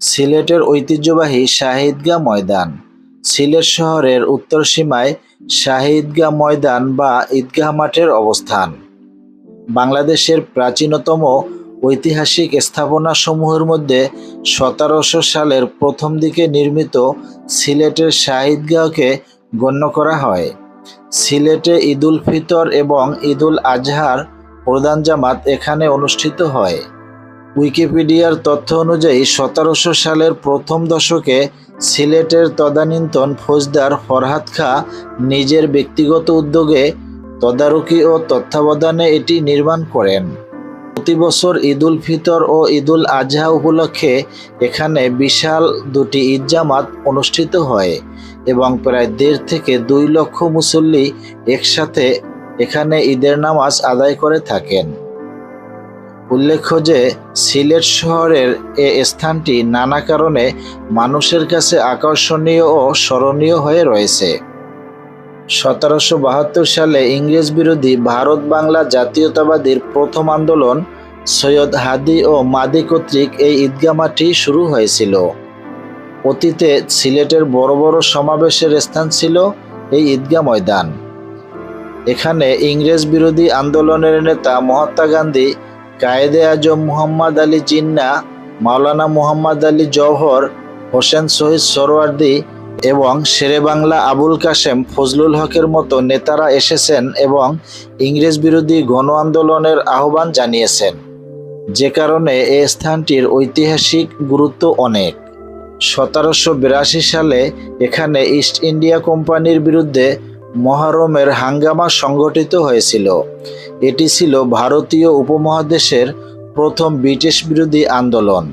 সিলেটের ঐতিহ্যবাহী শাহিদগা ময়দান। সিলেট শহরের উত্তর সীমায় শাহিদগা ময়দান বা ঈদগাহ মাঠের অবস্থান। বাংলাদেশের প্রাচীনতম ঐতিহাসিক স্থাপনাসমূহের মধ্যে সতেরোশো সালের প্রথম দিকে নির্মিত সিলেটের শাহিদগাহকে গণ্য করা হয়। সিলেটে ঈদুল ফিতর এবং ঈদুল আজহার প্রধান জামাত এখানে অনুষ্ঠিত হয়। উইকিপিডিয়ার তথ্য অনুযায়ী, সতেরোশো সালের প্রথম দশকে সিলেটের তদানীন্তন ফৌজদার ফরহাদ খা নিজের ব্যক্তিগত উদ্যোগে তদারকি ও তত্ত্বাবধানে এটি নির্মাণ করেন। প্রতি বছর ঈদুল ফিতর ও ঈদুল আজহা উপলক্ষে এখানে বিশাল দুটি ঈদ জামাত অনুষ্ঠিত হয় এবং প্রায় দেড় থেকে দুই লক্ষ মুসল্লি একসাথে এখানে ঈদের নামাজ আদায় করে থাকেন। উল্লেখ্য যে, সিলেট শহরের এ স্থানটি নানা কারণে মানুষের কাছে আকর্ষণীয় ও স্মরণীয় হয়ে রয়েছে। সতেরোশো বাহাত্তর সালে ইংরেজ বিরোধী ভারত বাংলা জাতীয়তাবাদীর প্রথম আন্দোলন সৈয়দ হাদি ও মাদি কর্তৃক এই ঈদগাহ মাঠটি শুরু হয়েছিল। অতীতে সিলেটের বড় বড় সমাবেশের স্থান ছিল এই ঈদগা ময়দান। এখানে ইংরেজ বিরোধী আন্দোলনের নেতা মহাত্মা গান্ধী কায়েদে আজম মুহাম্মদ আলী জিন্না, মাওলানা মুহাম্মদ আলী জওহর, হোসেন শহীদ সরওয়ার্দী এবং শেরেবাংলা আবুল কাশেম ফজলুল হকের মতো নেতারা এসেছেন এবং ইংরেজ বিরোধী গণ আন্দোলনের আহ্বান জানিয়েছেন। যে কারণে এই স্থানটির ঐতিহাসিক গুরুত্ব অনেক। সতেরোশো বিরাশি সালে এখানে ইস্ট ইন্ডিয়া কোম্পানির বিরুদ্ধে মহরমের হাঙ্গামা সংগঠিত হয়েছিল। এটি ছিল ভারতীয় উপমহাদেশের প্রথম ব্রিটিশ বিরোধী আন্দোলন।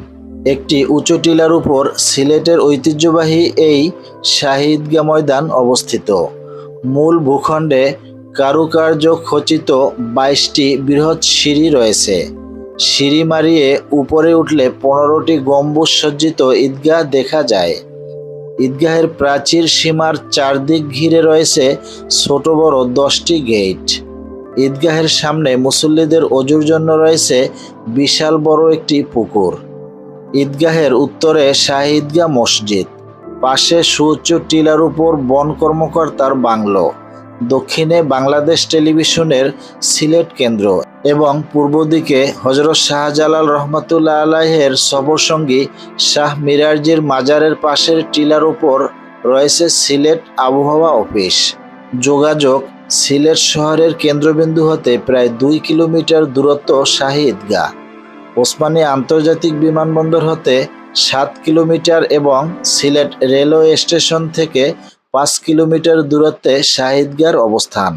একটি উঁচু টিলার উপর সিলেটের ঐতিহ্যবাহী এই শাহিদগা ময়দান অবস্থিত। মূল ভূখণ্ডে কারুকার্য খচিত বাইশটি বৃহৎ সিঁড়ি রয়েছে। সিঁড়ি মারিয়ে উপরে উঠলে পনেরোটি গম্বুজ সজ্জিত ঈদগাহ দেখা যায়। ঈদগাহের প্রাচীর সীমার চারদিক ঘিরে রয়েছে ছোট বড় দশটি গেট। ঈদগাহের সামনে মুসল্লিদের অজুর জন্য রয়েছে বিশাল বড় একটি পুকুর। ঈদগাহের উত্তরে শাহিদগা মসজিদ, পাশে সুউচ্চ টিলার উপর বন কর্মকর্তার বাংলো। দক্ষিণে বাংলাদেশ টেলিভিশনের সিলেট কেন্দ্র এবং পূর্ব দিকে হজরত শাহজালাল রহমতুল্লাহ আলাহের সফরসঙ্গী শাহ মিরারজির মাজারের পাশের টিলার উপর রয়েছে সিলেট আবহাওয়া অফিস। যোগাযোগ সিলেট শহরের কেন্দ্রবিন্দু হতে প্রায় দুই কিলোমিটার দূরত্ব শাহী ঈদগাহ। ওসমানী আন্তর্জাতিক বিমানবন্দর হতে সাত কিলোমিটার এবং সিলেট রেলওয়ে স্টেশন থেকে পাঁচ কিলোমিটার দূরত্বে শাহিদগার অবস্থান।